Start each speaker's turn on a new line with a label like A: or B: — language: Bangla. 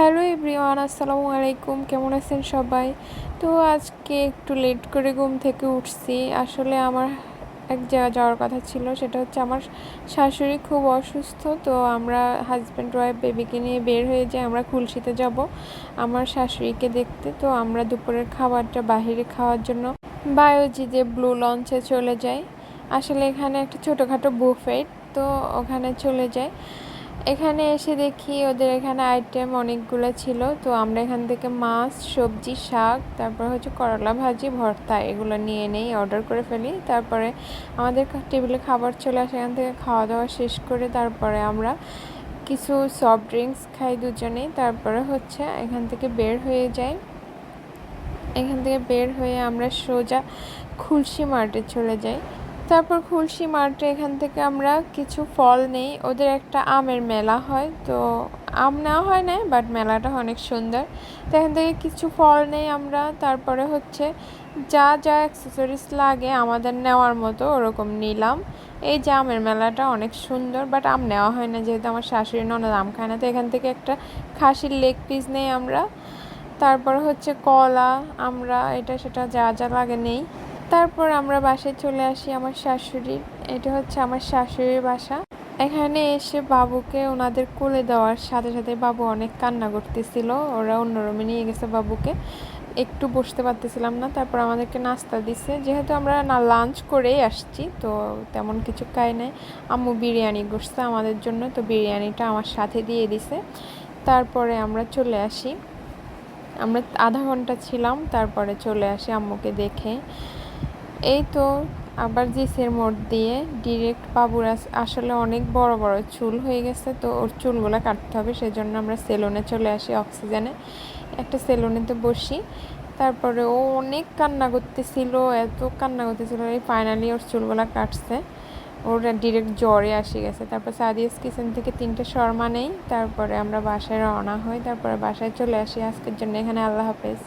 A: হ্যালো এভরিওয়ান, আসসালামু আলাইকুম। কেমন আছেন সবাই? তো আজকে একটু লেট করে ঘুম থেকে উঠছি। আসলে আমার এক জায়গায় যাওয়ার কথা ছিল, সেটা হচ্ছে আমার শাশুড়ি খুব অসুস্থ, তো আমরা হাজব্যান্ড ওয়াইফ বেবিকে নিয়ে বের হয়ে যাই আমরা খুলশিতে যাব আমার শাশুড়িকে দেখতে। তো আমরা দুপুরের খাবারটা বাহিরে খাওয়ার জন্য বায়োজিতে ব্লু লঞ্চে চলে যাই। আসলে এখানে একটা ছোটোখাটো বুফেট তো ওখানে চলে যাই। এখানে এসে দেখি ওদের এখানে আইটেম অনেকগুলো ছিল। তো আমরা এখান থেকে মাছ, সবজি, শাক, তারপর হচ্ছে করলা ভাজি, ভর্তা এগুলো নিয়ে নেই অর্ডার করে ফেলি। তারপরে আমাদের টেবিলে খাবার চলে আসে, এখান থেকে খাওয়া দাওয়া শেষ করে তারপরে আমরা কিছু সফট ড্রিঙ্কস খাই দুজনেই। তারপরে হচ্ছে এখান থেকে বের হয়ে যাই। এখান থেকে বের হয়ে আমরা সোজা খুলশি মার্টে চলে যাই। তারপর খুলশি মার্টে এখান থেকে আমরা কিছু ফল নেই। ওদের একটা আমের মেলা হয়, তো আম নেওয়া হয় না বাট মেলাটা অনেক সুন্দর। তো এখান থেকে কিছু ফল নেই আমরা, তারপরে হচ্ছে যা যা অ্যাক্সেসরিজ লাগে আমাদের নেওয়ার মতো ওরকম নিলাম। এই যে আমের মেলাটা অনেক সুন্দর বাট আম নেওয়া হয় না, যেহেতু আমার শাশুড়ি ননদ আম খায় না, তো এখান থেকে একটা খাসির লেগ পিস নেই আমরা। তারপর হচ্ছে কলা, আমরা এটা সেটা যা যা লাগে নেই। তারপর আমরা বাসায় চলে আসি আমার শাশুড়ির এটা হচ্ছে আমার শাশুড়ির বাসা। এখানে এসে বাবুকে ওনাদের কোলে দেওয়ার সাথে সাথে বাবু অনেক কান্না করতেছিল। ওরা অন্য রুমে নিয়ে গেছে বাবুকে। একটু বসতে পারতেছিলাম না, তারপর আমাদেরকে নাস্তা দিছে। যেহেতু আমরা না লাঞ্চ করেই আসছি, তো তেমন কিছু খাই নাই। আম্মু বিরিয়ানি করছে আমাদের জন্য, তো বিরিয়ানিটা আমার সাথে দিয়ে দিছে। তারপরে আমরা চলে আসি। আমরা আধা ঘণ্টা ছিলাম, তারপরে চলে আসি আম্মুকে দেখে। এই তো আবার জিসের মোড় দিয়ে ডিরেক্ট বাবুর আসলে অনেক বড় বড় চুল হয়ে গেছে তো ওর চুলগুলো কাটতে হবে, সেজন্য আমরা সেলুনে চলে আসি অক্সিজেনে। একটা সেলুনেতে বসি। তারপরে ও অনেক কান্না করতেছিল, এত কান্না করতেছিল, এই ফাইনালি ওর চুলগুলো কাটছে। ওর ডিরেক্ট জ্বরে আসে গেছে। তারপর সাদিয়াস কিচেন থেকে তিনটে শর্মা নেই তারপরে আমরা বাসায় রওনা হই। তারপরে বাসায় চলে আসি। আজকের জন্য এখানে আল্লাহ হাফেজ।